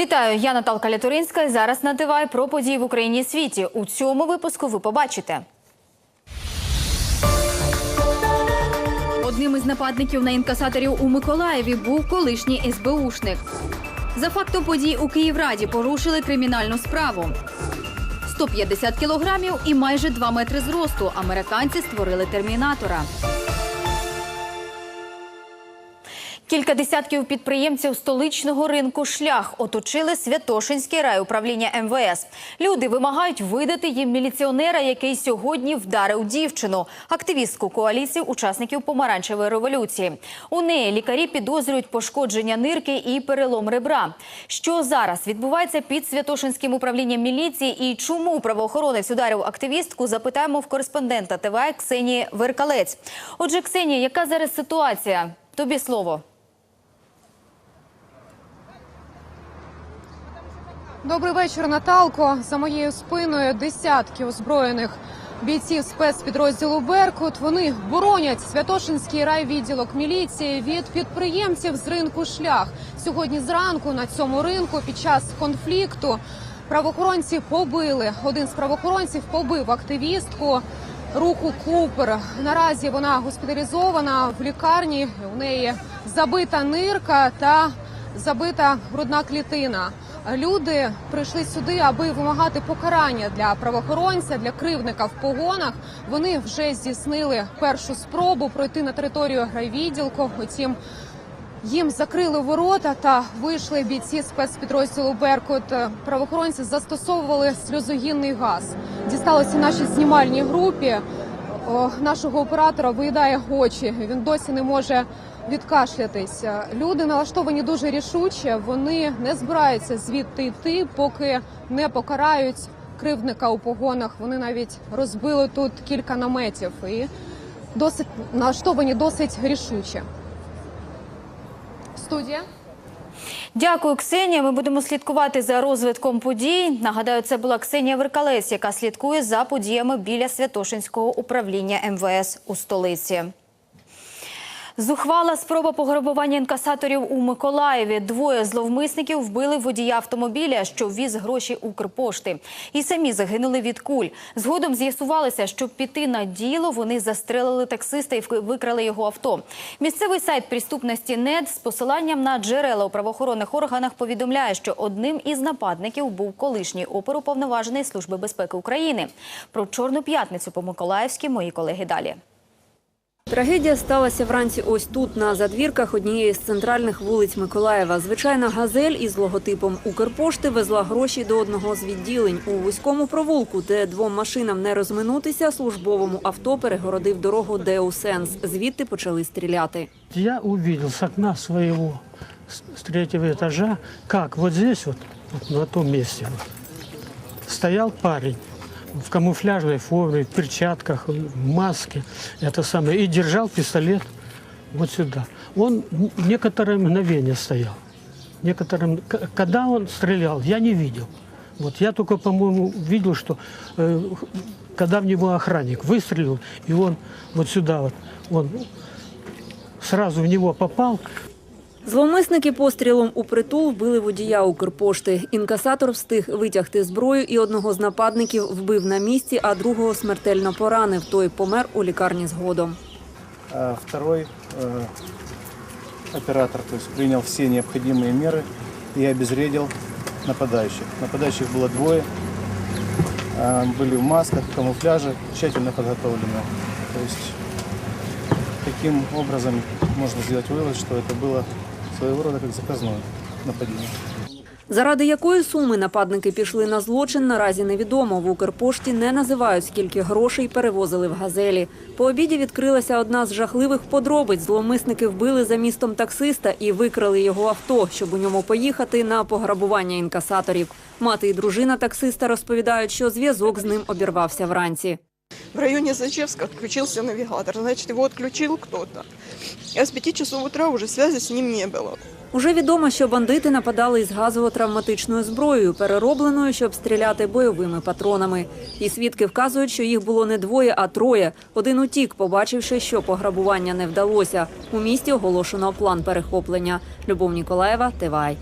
Вітаю, я Наталка Лятуринська. і Зараз на ТВ про події в Україні світі. У цьому випуску ви побачите. Одним із нападників на інкасаторів у Миколаєві був колишній СБУшник. За фактом подій у Київраді порушили кримінальну справу. 150 кілограмів і майже 2 метри зросту. Американці створили термінатора. Кілька десятків підприємців столичного ринку шлях оточили Святошинський райуправління МВС. Люди вимагають видати їм міліціонера, який сьогодні вдарив дівчину, активістку коаліції учасників помаранчевої революції. У неї лікарі підозрюють пошкодження нирки і перелом ребра. Що зараз відбувається під Святошинським управлінням міліції і чому правоохоронець ударив активістку? Запитаємо в кореспондента ТВ Ксенії Веркалець. Отже, Ксенія, яка зараз ситуація? Тобі слово. Добрий вечір, Наталко. За моєю спиною десятки озброєних бійців спецпідрозділу Беркут. Вони боронять Святошинський райвідділок міліції від підприємців з ринку шлях. Сьогодні зранку на цьому ринку під час конфлікту правоохоронці побили. Один з правоохоронців побив активістку. Руху Купер наразі вона госпіталізована в лікарні. У неї забита нирка та забита грудна клітина. Люди прийшли сюди, аби вимагати покарання для правоохоронця, для кривника в погонах. Вони вже здійснили першу спробу пройти на територію райвідділку. Утім, їм закрили ворота та вийшли бійці спецпідрозділу Беркут. Правоохоронці застосовували сльозогінний газ. Дісталося нашій знімальній групі. Нашого оператора виїдає очі. Він досі не може відкашлятися. Люди налаштовані дуже рішуче. Вони не збираються звідти йти, поки не покарають кривдника у погонах. Вони навіть розбили тут кілька наметів і досить налаштовані досить рішуче. Студія. Дякую, Ксенія. Ми будемо слідкувати за розвитком подій. Нагадаю, це була Ксенія Веркалець, яка слідкує за подіями біля Святошинського управління МВС у столиці. Зухвала спроба пограбування інкасаторів у Миколаєві. Двоє зловмисників вбили водія автомобіля, що віз гроші Укрпошти. І самі загинули від куль. Згодом з'ясувалося, щоб піти на діло, вони застрелили таксиста і викрали його авто. Місцевий сайт преступності НЕД з посиланням на джерела у правоохоронних органах повідомляє, що одним із нападників був колишній оперуповноважений Служби безпеки України. Про чорну п'ятницю по Миколаївській мої колеги далі. Трагедія сталася вранці ось тут, на задвірках однієї з центральних вулиць Миколаєва. Звичайна газель із логотипом Укрпошти везла гроші до одного з відділень. У вузькому провулку, де двом машинам не розминутися, службовому авто перегородив дорогу Деусенс. Звідти почали стріляти. Я увидел с окна своего с с третьего этажа, как вот здесь вот, вот на том месте вот, стоял парень в камуфляжной форме, в перчатках, в маске, это самое, и держал пистолет вот сюда. Он н- некоторое мгновение стоял. Некоторое, м- к- когда он стрелял, я не видел. Вот я только, по-моему, видел, что э, когда в него охранник выстрелил, и он вот сюда вот, он сразу в него попал, Зловмисники пострілом у притул вбили водія Укрпошти. Інкасатор встиг витягти зброю і одного з нападників вбив на місці, а другого смертельно поранив. Той помер у лікарні згодом. А Второй э, оператор то есть, принял все необходимые меры и обезвредил нападающих. Нападающих было двое, а, были в масках, в камуфляже, тщательно подготовлены. То есть таким образом можно сделать вывод, что это было своего рода как заказное нападение. Заради якої суми нападники пішли на злочин, наразі невідомо. В Укрпошті не називають, скільки грошей перевозили в газелі. По обіді відкрилася одна з жахливих подробиць. Зловмисники вбили за містом таксиста і викрали його авто, щоб у ньому поїхати на пограбування інкасаторів. Мати і дружина таксиста розповідають, що зв'язок з ним обірвався вранці. В районе Зачевска отключился навигатор. Значит, его отключил кто-то. А с 5 часов утра уже связи с ним не было. Уже відомо, що бандити нападали із газово-травматичною зброєю, переробленою, щоб стріляти бойовими патронами. І свідки вказують, що їх було не двоє, а троє. Один утік, побачивши, що пограбування не вдалося. У місті оголошено план перехоплення. Любов Ніколаєва, Тивай.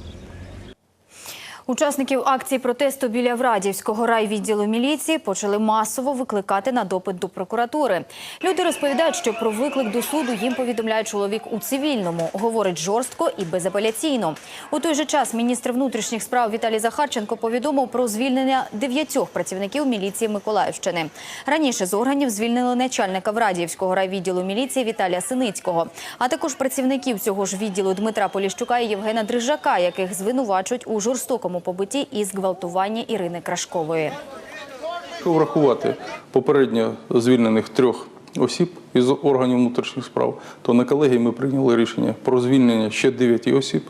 Учасників акції протесту біля Врадівського райвідділу міліції почали масово викликати на допит до прокуратури. Люди розповідають, що про виклик до суду їм повідомляє чоловік у цивільному. Говорить жорстко і безапеляційно. У той же час міністр внутрішніх справ Віталій Захарченко повідомив про звільнення дев'ятьох працівників міліції Миколаївщини. Раніше з органів звільнили начальника Врадіївського райвідділу міліції Віталія Синицького, а також працівників цього ж відділу Дмитра Поліщука і Євгена Дрижака, яких звинувачують у жорстокому побитті і зґвалтуванні Ірини Крашкової. Якщо врахувати попередньо звільнених трьох осіб із органів внутрішніх справ, то на колегії ми прийняли рішення про звільнення ще дев'яти осіб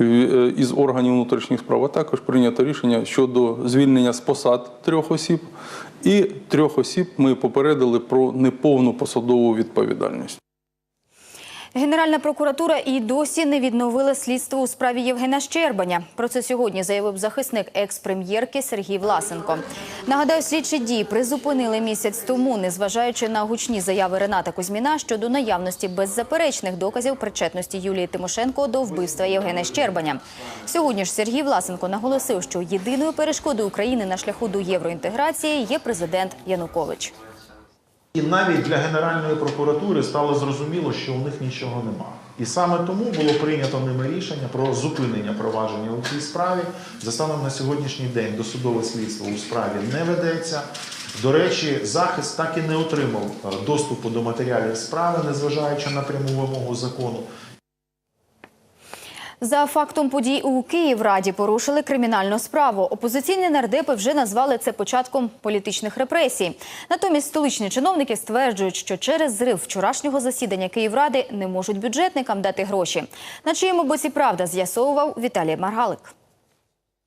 е, із органів внутрішніх справ, а також прийнято рішення щодо звільнення з посад трьох осіб. І трьох осіб ми попередили про неповну посадову відповідальність. Генеральна прокуратура і досі не відновила слідство у справі Євгена Щербаня. Про це сьогодні заявив захисник екс-прем'єрки Сергій Власенко. Нагадаю, слідчі дії призупинили місяць тому, незважаючи на гучні заяви Рената Кузьміна щодо наявності беззаперечних доказів причетності Юлії Тимошенко до вбивства Євгена Щербаня. Сьогодні ж Сергій Власенко наголосив, що єдиною перешкодою України на шляху до євроінтеграції є президент Янукович. І навіть для Генеральної прокуратури стало зрозуміло, що у них нічого нема. І саме тому було прийнято ними рішення про зупинення провадження у цій справі. За станом на сьогоднішній день досудове слідство у справі не ведеться. До речі, захист так і не отримав е, доступу до матеріалів справи, незважаючи на пряму вимогу закону. За фактом подій у Київраді порушили кримінальну справу. Опозиційні нардепи вже назвали це початком політичних репресій. Натомість столичні чиновники стверджують, що через зрив вчорашнього засідання Київради не можуть бюджетникам дати гроші. На чиєму боці правда з'ясовував Віталій Маргалик.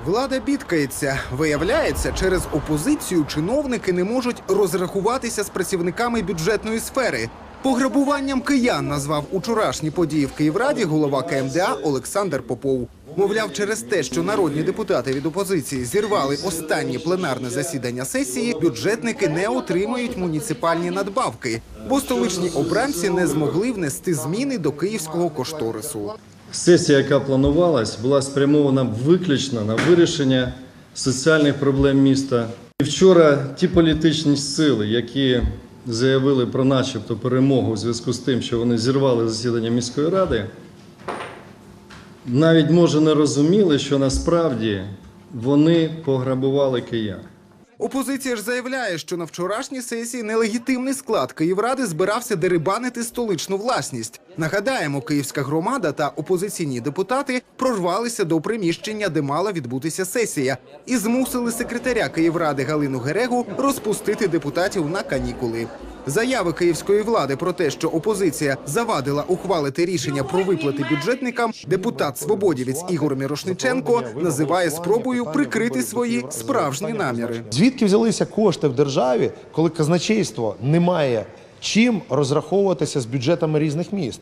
Влада бідкається. Виявляється, через опозицію чиновники не можуть розрахуватися з працівниками бюджетної сфери. Пограбуванням киян назвав учорашні події в Київраді голова КМДА Олександр Попов. Мовляв, через те, що народні депутати від опозиції зірвали останнє пленарне засідання сесії, бюджетники не отримають муніципальні надбавки, бо столичні обранці не змогли внести зміни до київського кошторису. Сесія, яка планувалась, була спрямована виключно на вирішення соціальних проблем міста. І вчора ті політичні сили, які заявили про начебто перемогу у зв'язку з тим, що вони зірвали засідання міської ради, навіть може не розуміли, що насправді вони пограбували киян. Опозиція ж заявляє, що на вчорашній сесії нелегітимний склад Київради збирався дерибанити столичну власність. Нагадаємо, київська громада та опозиційні депутати прорвалися до приміщення, де мала відбутися сесія, і змусили секретаря Київради Галину Герегу розпустити депутатів на канікули. Заяви київської влади про те, що опозиція завадила ухвалити рішення про виплати бюджетникам, депутат свободівець Ігор Мірошниченко називає спробою прикрити свої справжні наміри. Звідки взялися кошти в державі, коли казначейство не має чим розраховуватися з бюджетами різних міст?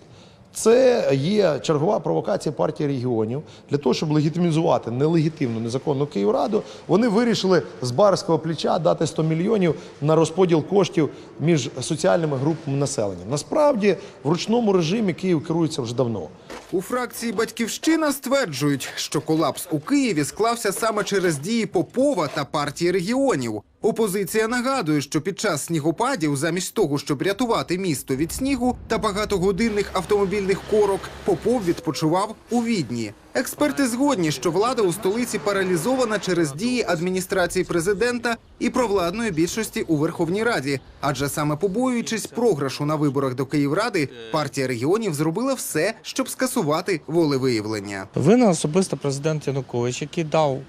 Це є чергова провокація партії регіонів для того, щоб легітимізувати нелегітимну незаконну Київраду. Вони вирішили з барського плеча дати 100 мільйонів на розподіл коштів між соціальними групами населення. Насправді в ручному режимі Київ керується вже давно. У фракції Батьківщина стверджують, що колапс у Києві склався саме через дії Попова та партії регіонів. Опозиція нагадує, що під час снігопадів, замість того, щоб рятувати місто від снігу та багатогодинних автомобільних корок, Попов відпочивав у Відні. Експерти згодні, що влада у столиці паралізована через дії адміністрації президента і провладної більшості у Верховній Раді. Адже саме побоюючись програшу на виборах до Київради, партія регіонів зробила все, щоб скасувати волевиявлення. Винен особисто президент Янукович, який дав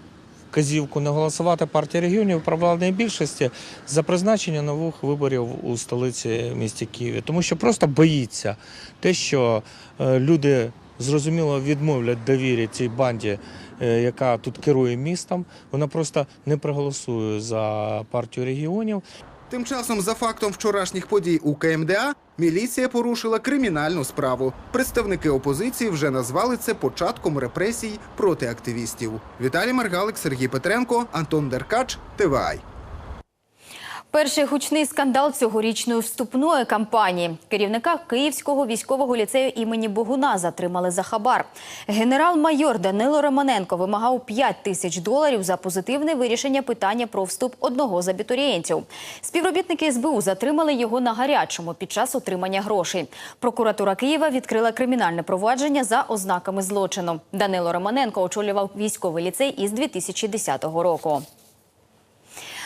вказівку не голосувати партії регіонів провладної більшості за призначення нових виборів у столиці місті Києві, тому що просто боїться те, що е, люди зрозуміло відмовлять довірі цій банді, е, яка тут керує містом. Вона просто не проголосує за партію регіонів. Тим часом, за фактом вчорашніх подій у КМДА, міліція порушила кримінальну справу. Представники опозиції вже назвали це початком репресій проти активістів. Віталій Маргалик, Сергій Петренко, Антон Деркач, ТВАЙ. Перший гучний скандал цьогорічної вступної кампанії. Керівника Київського військового ліцею імені Богуна затримали за хабар. Генерал-майор Данило Романенко вимагав 5 тисяч доларів за позитивне вирішення питання про вступ одного з абітурієнтів. Співробітники СБУ затримали його на гарячому під час отримання грошей. Прокуратура Києва відкрила кримінальне провадження за ознаками злочину. Данило Романенко очолював військовий ліцей із 2010 року.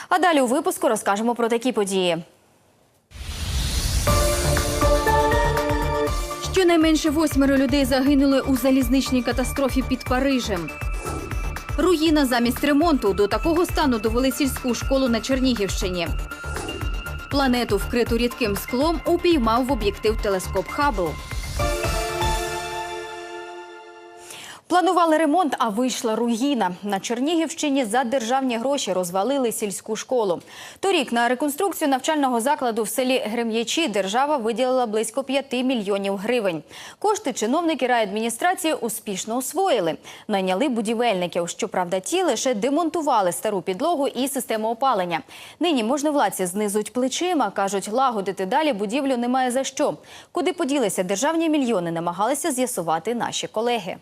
А далі у випуску розкажемо про такі події. Щонайменше восьмеро людей загинули у залізничній катастрофі під Парижем. Руїна замість ремонту до такого стану довели сільську школу на Чернігівщині. Планету, вкриту рідким склом, упіймав в об'єктив телескоп Хаббл. Планували ремонт, а вийшла руїна. На Чернігівщині за державні гроші розвалили сільську школу. Торік на реконструкцію навчального закладу в селі Грем'ячі держава виділила близько 5 мільйонів гривень. Кошти чиновники райадміністрації успішно освоїли. Найняли будівельників. Щоправда, ті лише демонтували стару підлогу і систему опалення. Нині можновладці знизують плечима, кажуть, лагодити далі будівлю немає за що. Куди поділися державні мільйони, намагалися з'ясувати наші колеги.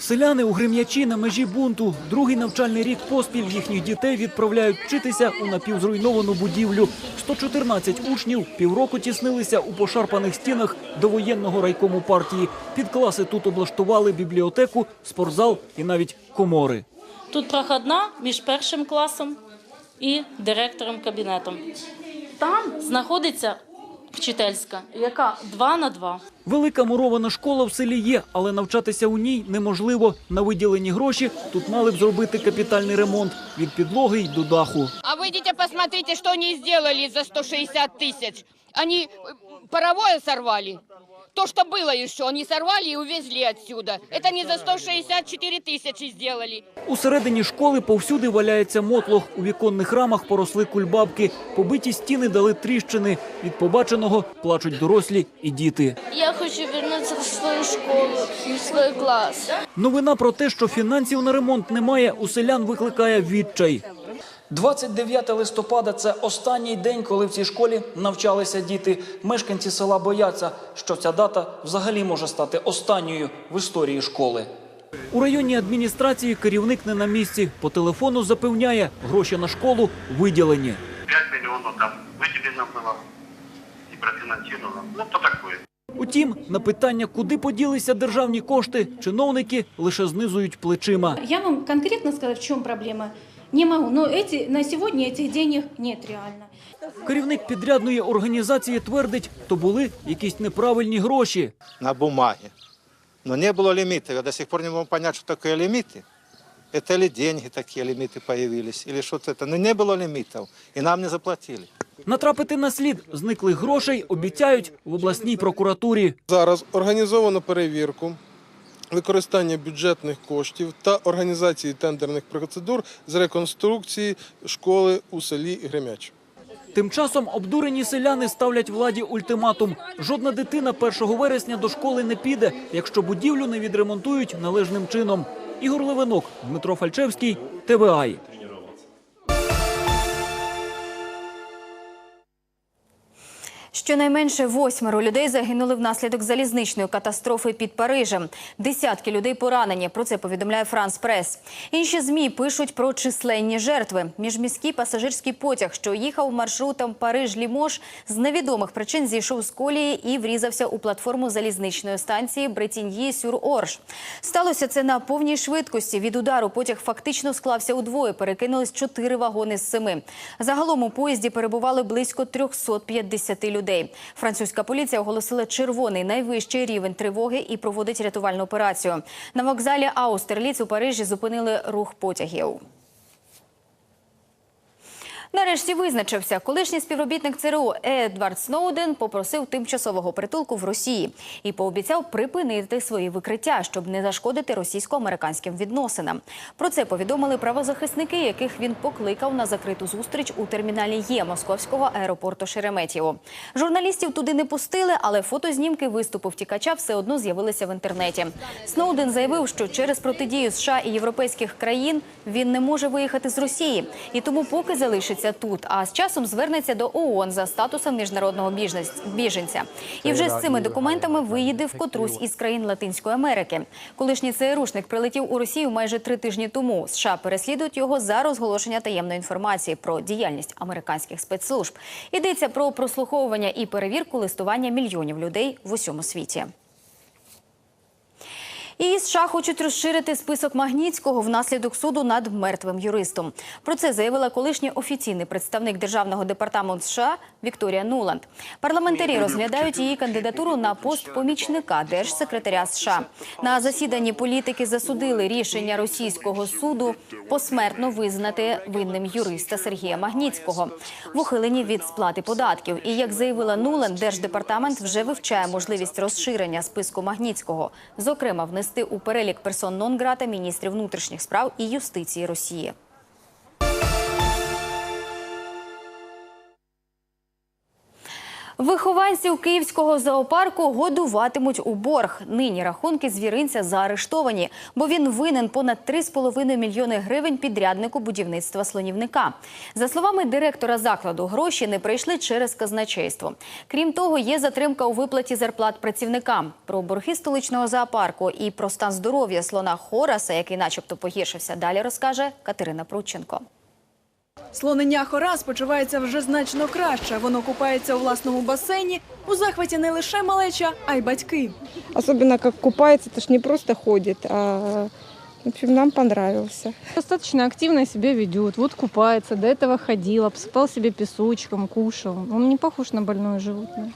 Селяни у Грим'ячі на межі бунту. Другий навчальний рік поспіль їхніх дітей відправляють вчитися у напівзруйновану будівлю. 114 учнів півроку тіснилися у пошарпаних стінах довоєнного райкому партії. Під класи тут облаштували бібліотеку, спортзал і навіть комори. Тут проходна між першим класом і директором кабінетом. Там знаходиться вчительська, яка 2 на 2. Велика мурована школа в селі є, але навчатися у ній неможливо. На виділені гроші тут мали б зробити капітальний ремонт від підлоги й до даху. А вы идите посмотрите, что они сделали за 160 тысяч. Они э, паровое сорвали. То, что было еще, они сорвали и увезли отсюда. Это не за 164 тысячи сделали. Усередині школи повсюди валяється мотлох. У віконних рамах поросли кульбабки. Побиті стіни дали тріщини. Від побаченого плачуть дорослі і діти. Я хочу повернутися в свою школу, в свій клас. Новина про те, що фінансів на ремонт немає, у селян викликає відчай. 29 листопада це останній день, коли в цій школі навчалися діти. Мешканці села бояться, що ця дата взагалі може стати останньою в історії школи. У районній адміністрації керівник не на місці. По телефону запевняє, гроші на школу виділені. 5 миллионов там выделено было и профинансировано. Ну, то такое. Утім, на питання, куди поділися державні кошти, чиновники лише знизують плечима. Я вам конкретно сказать, в чем проблема. Не могу, но эти, на сегодня этих денег нет реально. Керівник підрядної організації твердить, то були якісь неправильні гроші. На бумаге. Но не было лимита. Я до сих пор не могу понять, что такое лимиты. Это ли деньги такие лимиты появились, или что-то это. Но не было лимитов, и нам не заплатили. Натрапити на слід зниклих грошей обіцяють в обласній прокуратурі. Зараз організовано перевірку використання бюджетних коштів та організації тендерних процедур з реконструкції школи у селі Гремяч. Тим часом обдурені селяни ставлять владі ультиматум. Жодна дитина 1 вересня до школи не піде, якщо будівлю не відремонтують належним чином. Ігор Левинок, Дмитро Фальчевський, ТВАЙ. Щонайменше восьмеро людей загинули внаслідок залізничної катастрофи під Парижем. Десятки людей поранені. Про це повідомляє Франс Прес. Інші змі пишуть про численні жертви. Міжміський пасажирський потяг, що їхав маршрутом Париж-Лімош, з невідомих причин зійшов з колії і врізався у платформу залізничної станції Бретіньї-Сюр-Орш. Сталося це на повній швидкості. Від удару потяг фактично склався удвоє. Перекинулись чотири вагони з семи. Загалом у поїзді перебували близько 350 людей. Французька поліція оголосила червоний найвищий рівень тривоги і проводить рятувальну операцію. На вокзалі Аустерліц у Парижі зупинили рух потягів. Нарешті визначився. Колишній співробітник ЦРУ Едвард Сноуден попросив тимчасового притулку в Росії і пообіцяв припинити свої викриття, щоб не зашкодити російсько-американським відносинам. Про це повідомили правозахисники, яких він покликав на закриту зустріч у терміналі Є московського аеропорту Шереметьєво. Журналістів туди не пустили, але фотознімки виступу втікача все одно з'явилися в інтернеті. Сноуден заявив, що через протидію США і європейських країн він не може виїхати з Росії, і тому поки залишиться тут, а з часом звернеться до ООН за статусом міжнародного біженця. І вже з цими документами виїде в котрусь із країн Латинської Америки. Колишній ЦРУшник прилетів у Росію майже три тижні тому. США переслідують його за розголошення таємної інформації про діяльність американських спецслужб. Йдеться про прослуховування і перевірку листування мільйонів людей в усьому світі. І США хочуть розширити список Магнітського внаслідок суду над мертвим юристом. Про це заявила колишній офіційний представник державного департаменту США Вікторія Нуланд. Парламентарі розглядають її кандидатуру на пост помічника держсекретаря США. На засіданні політики засудили рішення російського суду посмертно визнати винним юриста Сергія Магнітського в ухиленні від сплати податків. І як заявила Нуланд, держдепартамент вже вивчає можливість розширення списку Магнітського, зокрема внести у перелік персон нон-грата міністрів внутрішніх справ і юстиції Росії. Вихованців київського зоопарку годуватимуть у борг. Нині рахунки звіринця заарештовані, бо він винен понад 3,5 мільйони гривень підряднику будівництва слонівника. За словами директора закладу, гроші не прийшли через казначейство. Крім того, є затримка у виплаті зарплат працівникам. Про борги столичного зоопарку і про стан здоров'я слона Хораса, який начебто погіршився, далі розкаже Катерина Прудченко. Слонення Хорас почувається вже значно краще. Воно купається у власному басейні. У захваті не лише малеча, а й батьки. Особенно как купается, это ж не просто ходит, а в общем, нам понравился. Достаточно активно себя ведет. Вот купается, до этого ходил, обсыпал себе песочком, кушал. Он не похож на больное животное.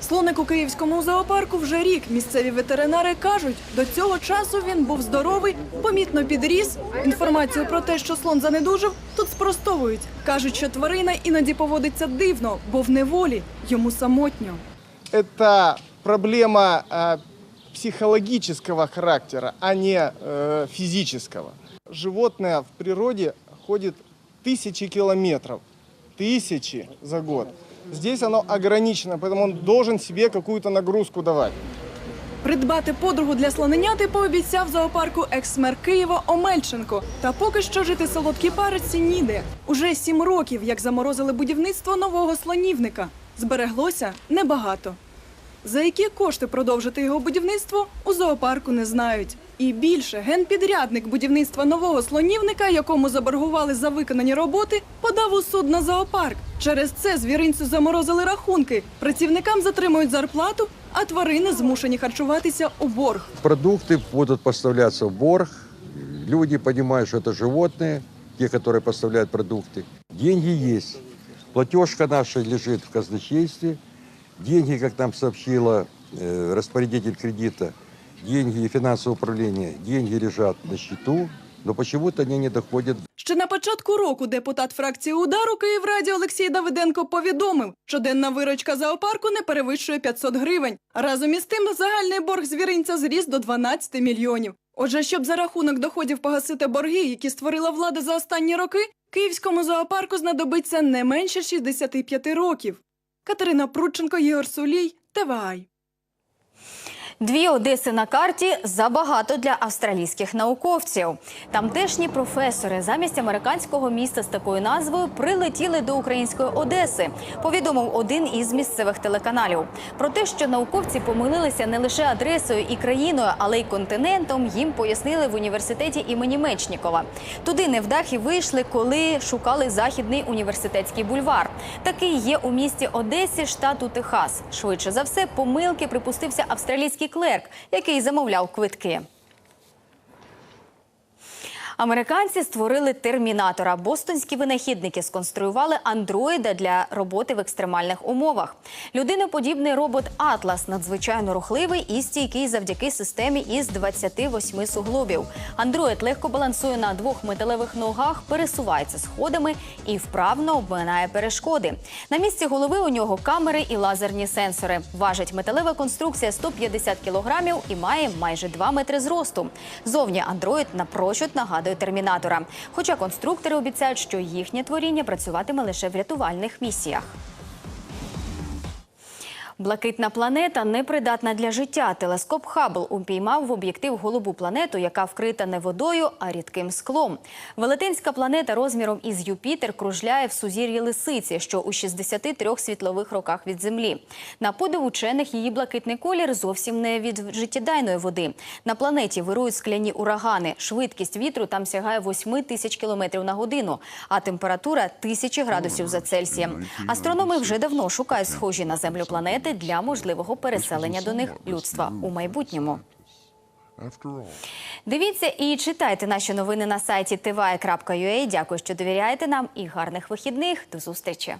Слоник у київському зоопарку вже рік. Місцеві ветеринари кажуть, до цього часу він був здоровий, помітно підріс. Інформацію про те, що слон занедужив, тут спростовують. Кажуть, що тварина іноді поводиться дивно, бо в неволі йому самотньо. это проблема э, психологического характера, а не э, физического. Животное в природе ходит тысячи километров, тысячи за год. Здесь оно ограничено, поэтому он должен себе какую-то нагрузку давать. Придбати подругу для слоненяти пообіцяв зоопарку екс-мер Києва Омельченко. Та поки що жити солодкій парочці ніде. Уже сім років, як заморозили будівництво нового слонівника. Збереглося небагато. За які кошти продовжити його будівництво у зоопарку не знають. І більше генпідрядник будівництва нового слонівника, якому заборгували за виконані роботи, подав у суд на зоопарк. Через це звіринцю заморозили рахунки. Працівникам затримують зарплату, а тварини змушені харчуватися у борг. Продукты будут поставляться в борг. Люди понимают, что это животные, те, которые поставляют продукты. Деньги есть. Платежка наша лежит в казначействе. Деньги, как нам сообщила э, распорядитель кредита, деньги финансового управления, деньги лежат на счету, но почему-то они не доходят Ще на початку року депутат фракції удару Київраді Олексій Давиденко повідомив, що денна виручка зоопарку не перевищує 500 гривень. Разом із тим загальний борг звіринця зріс до 12 мільйонів. Отже, щоб за рахунок доходів погасити борги, які створила влада за останні роки, київському зоопарку знадобиться не менше 65 років. Катерина Прудченко, Єгор Сулій, ТВАЙ. Дві Одеси на карті забагато для австралійських науковців. Тамтешні професори замість американського міста з такою назвою прилетіли до української Одеси. Повідомив один із місцевих телеканалів про те, що науковці помилилися не лише адресою і країною, але й континентом. Їм пояснили в університеті імені Мечнікова. Туди невдахи вийшли, коли шукали західний університетський бульвар. Такий є у місті Одесі, штату Техас. Швидше за все, помилки припустився австралійський клерк, який замовляв квитки. Американці створили термінатора. Бостонські винахідники сконструювали андроїда для роботи в екстремальних умовах. Людиноподібний робот Атлас надзвичайно рухливий і стійкий завдяки системі із 28 суглобів. Андроїд легко балансує на двох металевих ногах, пересувається сходами і вправно обминає перешкоди. На місці голови у нього камери і лазерні сенсори. Важить металева конструкція 150 кілограмів і має майже 2 метри зросту. Зовні андроїд напрочуд нагадує термінатора. Хоча конструктори обіцяють, що їхнє творіння працюватиме лише в рятувальних місіях. Блакитна планета непридатна для життя. Телескоп Хаббл упіймав в об'єктив голубу планету, яка вкрита не водою, а рідким склом. Велетенська планета розміром із Юпітер кружляє в сузір'ї Лисиці, що у 63 світлових роках від Землі. На подив учених її блакитний колір зовсім не від життєдайної води. На планеті вирують скляні урагани. Швидкість вітру там сягає 8 тисяч кілометрів на годину, а температура тисячі градусів за Цельсієм. Астрономи вже давно шукають схожі на Землю планети варіанти для можливого переселення до них людства у майбутньому. Дивіться і читайте наші новини на сайті tv.ua. Дякую, що довіряєте нам і гарних вихідних. До зустрічі.